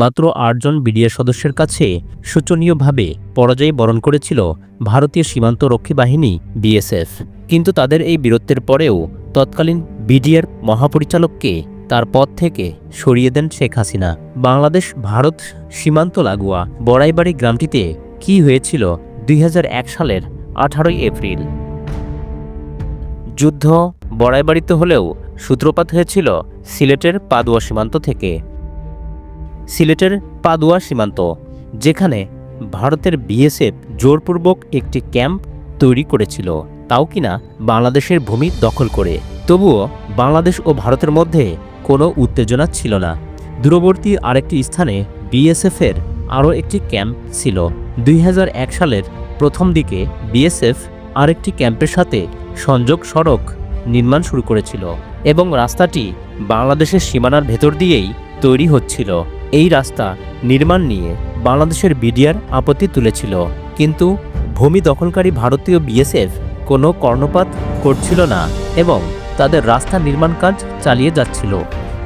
মাত্র আটজন বিডিআর সদস্যের কাছে শোচনীয়ভাবে পরাজয় বরণ করেছিল ভারতীয় সীমান্ত রক্ষী বাহিনী বিএসএফ। কিন্তু তাদের এই বীরত্বের পরেও তৎকালীন বিডিআর মহাপরিচালককে তার পদ থেকে সরিয়ে দেন শেখ হাসিনা। বাংলাদেশ, ভারত সীমান্ত লাগোয়া বড়াইবাড়ি গ্রামটিতে কি হয়েছিল দুই হাজার এক সালের আঠারোই এপ্রিল? যুদ্ধ বড়াইবাড়িতে হলেও সূত্রপাত হয়েছিল সিলেটের পাদুয়া সীমান্ত থেকে। সিলেটের পাদুয়া সীমান্ত, যেখানে ভারতের বিএসএফ জোরপূর্বক একটি ক্যাম্প তৈরি করেছিল। তাও কিনা বাংলাদেশের ভূমি দখল করে। তবুও বাংলাদেশ ও ভারতের মধ্যে কোনো উত্তেজনা ছিল না। দূরবর্তী আরেকটি স্থানে বিএসএফের আরও একটি ক্যাম্প ছিল। দুই হাজার এক সালের প্রথম দিকে বিএসএফ আরেকটি ক্যাম্পের সাথে সংযোগ সড়ক নির্মাণ শুরু করেছিল এবং রাস্তাটি বাংলাদেশের সীমানার ভেতর দিয়েই তৈরি হচ্ছিল। এই রাস্তা নির্মাণ নিয়ে বাংলাদেশের বিডিআর আপত্তি তুলেছিল। কিন্তু ভূমি দখলকারী ভারতীয় বিএসএফ কোনো কর্ণপাত করছিল না এবং তাদের রাস্তা নির্মাণ কাজ চালিয়ে যাচ্ছিল।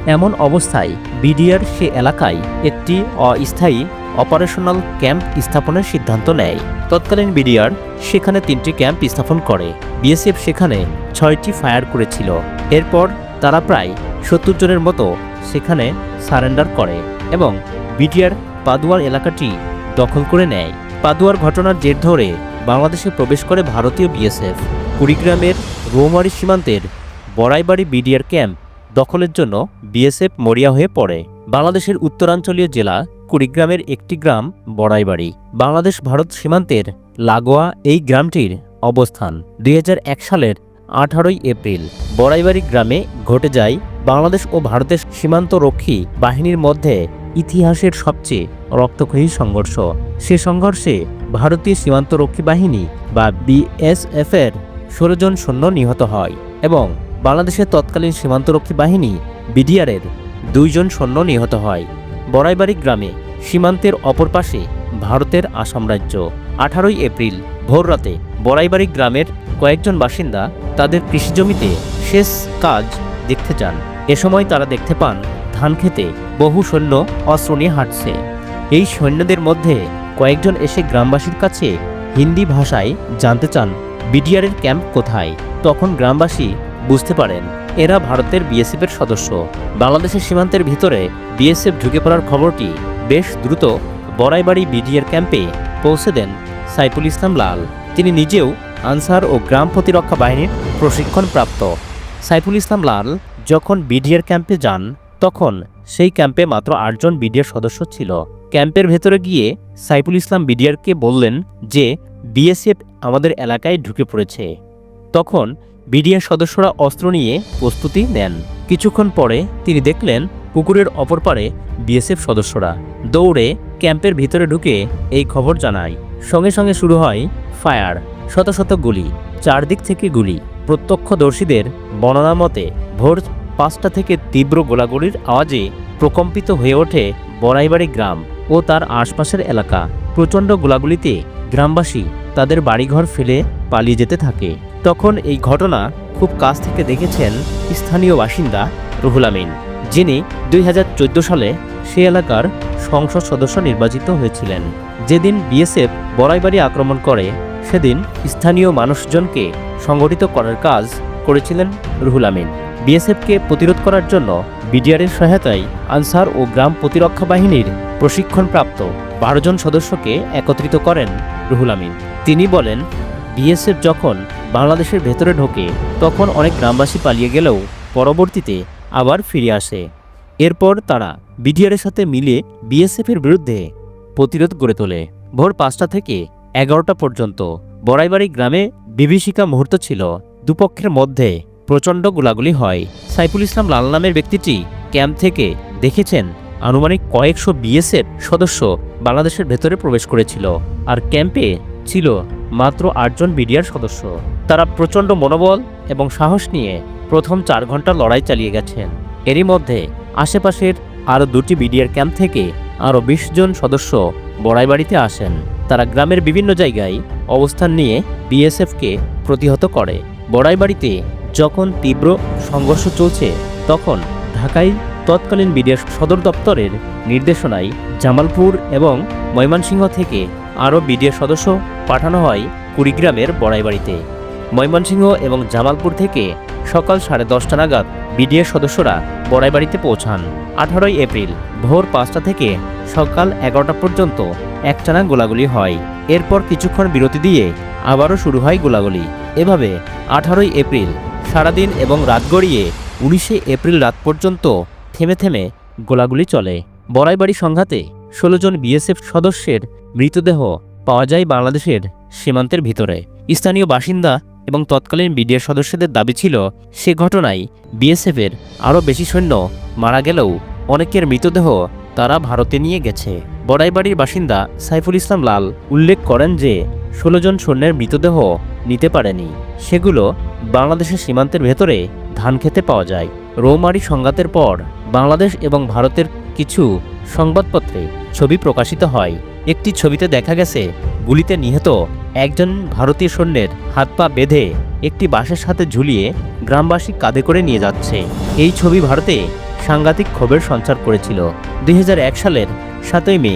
এমন অবস্থায় বিডিআর সে এলাকায় একটি অস্থায়ী অপারেশনাল ক্যাম্প স্থাপনের সিদ্ধান্ত নেয়। তৎকালীন বিডিআর সেখানে তিনটি ক্যাম্প স্থাপন করে। বিএসএফ সেখানে ছয়টি ফায়ার করেছিল। এরপর তারা প্রায় সত্তর জনের মতো সেখানে সারেন্ডার করে। এবং বিডিআর পাদুয়ার এলাকাটি দখল করে নেয়। পাদুয়ার ঘটনার জের ধরে বাংলাদেশে প্রবেশ করে ভারতীয় বিএসএফ। কুড়িগ্রামের রৌমারি সীমান্তের বড়াইবাড়ি বিডিআর ক্যাম্প দখলের জন্য বিএসএফ মরিয়া হয়ে পড়ে। বাংলাদেশের উত্তরাঞ্চলীয় জেলা কুড়িগ্রামের একটি গ্রাম, বড়াইবাড়ি। বাংলাদেশ ভারত সীমান্তের লাগোয়া এই গ্রামটির অবস্থান দুই হাজার এক সালের আঠারোই এপ্রিল। বড়াইবাড়ি গ্রামে ঘটে যায় বাংলাদেশ ও ভারতের সীমান্ত রক্ষী বাহিনীর মধ্যে ইতিহাসের সবচেয়ে রক্তক্ষয়ী সংঘর্ষ। সে সংঘর্ষে ভারতীয় সীমান্তরক্ষী বাহিনী বা বিএসএফ এর ষোলো জন সৈন্য নিহত হয় এবং বাংলাদেশের তৎকালীন সীমান্তরক্ষী বাহিনী বিডিআরের দুইজন সৈন্য নিহত হয়। বড়াইবাড়ি গ্রামে সীমান্তের অপর পাশে ভারতের আসাম রাজ্য। আঠারোই এপ্রিল ভোররাতে বড়াইবাড়ি গ্রামের কয়েকজন বাসিন্দা তাদের কৃষিজমিতে শেষ কাজ দেখতে যান। এ সময় তারা দেখতে পান ধান খেতে বহু সৈন্য অস্ত্র নিয়ে হাঁটছে। এই সৈন্যদের মধ্যে কয়েকজন এসে গ্রামবাসীর কাছে হিন্দি ভাষায় জানতে চান বিডিআরের ক্যাম্প কোথায়? তখন গ্রামবাসী বুঝতে পারেন, এরা ভারতের বিএসএফের সদস্য। বাংলাদেশের সীমান্তের ভিতরে বিএসএফ ঢুকে পড়ার খবরটি বেশ দ্রুত বড়াইবাড়ি বিডিআর ক্যাম্পে পৌঁছে দেন সাইফুল ইসলাম লাল। তিনি নিজেও আনসার ও গ্রাম প্রতিরক্ষা বাহিনীর প্রশিক্ষণপ্রাপ্ত। সাইফুল ইসলাম লাল যখন বিডিআর ক্যাম্পে যান তখন সেই ক্যাম্পে মাত্র আটজন বিডিআর সদস্য ছিল। ক্যাম্পের ভেতরে গিয়ে সাইফুল ইসলাম বিডিআরকে বললেন যে, বিএসএফ আমাদের এলাকায় ঢুকে পড়েছে। তখন বিডিআর সদস্যরা অস্ত্র নিয়ে প্রস্তুতি নেন। কিছুক্ষণ পরে তিনি দেখলেন পুকুরের অপর পারে বিএসএফ সদস্যরা। দৌড়ে ক্যাম্পের ভিতরে ঢুকে এই খবর জানায়। সঙ্গে সঙ্গে শুরু হয় ফায়ার, শত শত গুলি, চারদিক থেকে গুলি। প্রত্যক্ষদর্শীদের বর্ণনা মতে ভোর পাঁচটা থেকে তীব্র গোলাগুলির আওয়াজে প্রকম্পিত হয়ে ওঠে বড়াইবাড়ি গ্রাম ও তার আশপাশের এলাকা। প্রচণ্ড গোলাগুলিতে গ্রামবাসী তাদের বাড়িঘর ফেলে পালিয়ে যেতে থাকে। তখন এই ঘটনা খুব কাছ থেকে দেখেছেন স্থানীয় বাসিন্দা রুহুল আমিন, যিনি দুই হাজার চৌদ্দ সালে সে এলাকার সংসদ সদস্য নির্বাচিত হয়েছিলেন। যেদিন বিএসএফ বড়াইবাড়ি আক্রমণ করে, সেদিন স্থানীয় মানুষজনকে সংগঠিত করার কাজ করেছিলেন রুহুল আমিন। বিএসএফকে প্রতিরোধ করার জন্য বিডিআরের সহায়তায় আনসার ও গ্রাম প্রতিরক্ষা বাহিনীর প্রশিক্ষণপ্রাপ্ত বারো জন সদস্যকে একত্রিত করেন রুহুল আমিন। তিনি বলেন, বিএসএফ যখন বাংলাদেশের ভেতরে ঢোকে, তখন অনেক গ্রামবাসী পালিয়ে গেলেও পরবর্তীতে আবার ফিরে আসে। এরপর তারা বিডিআরের সাথে মিলে বিএসএফের বিরুদ্ধে প্রতিরোধ গড়ে তোলে। ভোর পাঁচটা থেকে এগারোটা পর্যন্ত বড়াইবাড়ি গ্রামে বিভীষিকা মুহূর্ত ছিল দুপক্ষের মধ্যে। প্রচণ্ড গোলাগুলি হয়। সাইফুল ইসলাম লাল নামের ব্যক্তিটি ক্যাম্প থেকে দেখেছেন, আনুমানিক কয়েকশো বিএসএফ সদস্য বাংলাদেশের ভেতরে প্রবেশ করেছিল আর ক্যাম্পে ছিল মাত্র আটজন বিডিআর সদস্য। তারা প্রচণ্ড মনোবল এবং সাহস নিয়ে প্রথম চার ঘণ্টা লড়াই চালিয়ে গেছেন। এরই মধ্যে আশেপাশের আরও দুটি বিডিআর ক্যাম্প থেকে আরও বিশ জন সদস্য বড়াইবাড়িতে আসেন। তারা গ্রামের বিভিন্ন জায়গায় অবস্থান নিয়ে বিএসএফকে প্রতিহত করে। বড়াইবাড়িতে যখন তীব্র সংঘর্ষ চলছে, তখন ঢাকায় তৎকালীন বিডিআর সদর দপ্তরের নির্দেশনায় জামালপুর এবং ময়মনসিংহ থেকে আরও বিডিআর সদস্য পাঠানো হয় কুড়িগ্রামের বড়াইবাড়িতে। ময়মনসিংহ এবং জামালপুর থেকে সকাল সাড়ে দশটা নাগাদ বিডিএর সদস্যরা বড়াইবাড়িতে পৌঁছান। আঠারোই এপ্রিল ভোর পাঁচটা থেকে সকাল এগারোটা পর্যন্ত একটানা গোলাগুলি হয়। এরপর কিছুক্ষণ বিরতি দিয়ে আবারও শুরু হয় গোলাগুলি। এভাবে আঠারোই এপ্রিল সারাদিন এবং রাত গড়িয়ে উনিশে এপ্রিল রাত পর্যন্ত থেমে থেমে গোলাগুলি চলে। বড়াইবাড়ি সংঘাতে ষোলো জন বিএসএফ সদস্যের মৃতদেহ পাওয়া যায় বাংলাদেশের সীমান্তের ভিতরে। স্থানীয় বাসিন্দা এবং তৎকালীন বিডিআর সদস্যদের দাবি ছিল, সে ঘটনায় বিএসএফের আরও বেশি সৈন্য মারা গেলেও অনেকের মৃতদেহ তারা ভারতে নিয়ে গেছে। বড়াইবাড়ির বাসিন্দা সাইফুল ইসলাম লাল উল্লেখ করেন যে, ষোলো জন সৈন্যের মৃতদেহ নিতে পারেনি। সেগুলো বাংলাদেশের সীমান্তের ভেতরে ধান খেতে পাওয়া যায়। রৌমারি সংঘাতের পর বাংলাদেশ এবং ভারতের কিছু সংবাদপত্রে ছবি প্রকাশিত হয়। একটি ছবিতে দেখা গেছে, গুলিতে নিহত একজন ভারতীয় সৈন্যের হাত পা বেঁধে একটি বাসের সাথে ঝুলিয়ে গ্রামবাসী কাঁধে করে নিয়ে যাচ্ছে। এই ছবি ভারতে সাংঘাতিক ক্ষোভের সঞ্চার করেছিল। দুই হাজার এক সালের সাতই মে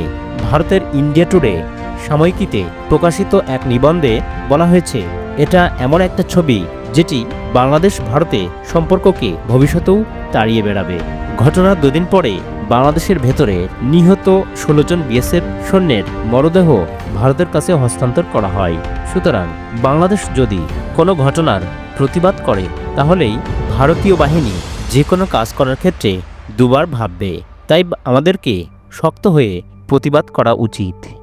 ভারতের ইন্ডিয়া টুডে সাময়িকীতে প্রকাশিত এক নিবন্ধে বলা হয়েছে এটা এমন একটা ছবি যেটি বাংলাদেশ ভারতে সম্পর্ককে ভবিষ্যতেও তাড়িয়ে বেড়াবে। ঘটনার দুদিন পরে বাংলাদেশের ভেতরে নিহত ষোলো জন বিএসএফ সৈন্যের মরদেহ ভারতের কাছে হস্তান্তর করা হয়। সুতরাং বাংলাদেশ যদি কোনো ঘটনার প্রতিবাদ করে, তাহলেই ভারতীয় বাহিনী যে কোনো কাজ করার ক্ষেত্রে দুবার ভাববে। তাই আমাদেরকে শক্ত হয়ে প্রতিবাদ করা উচিত।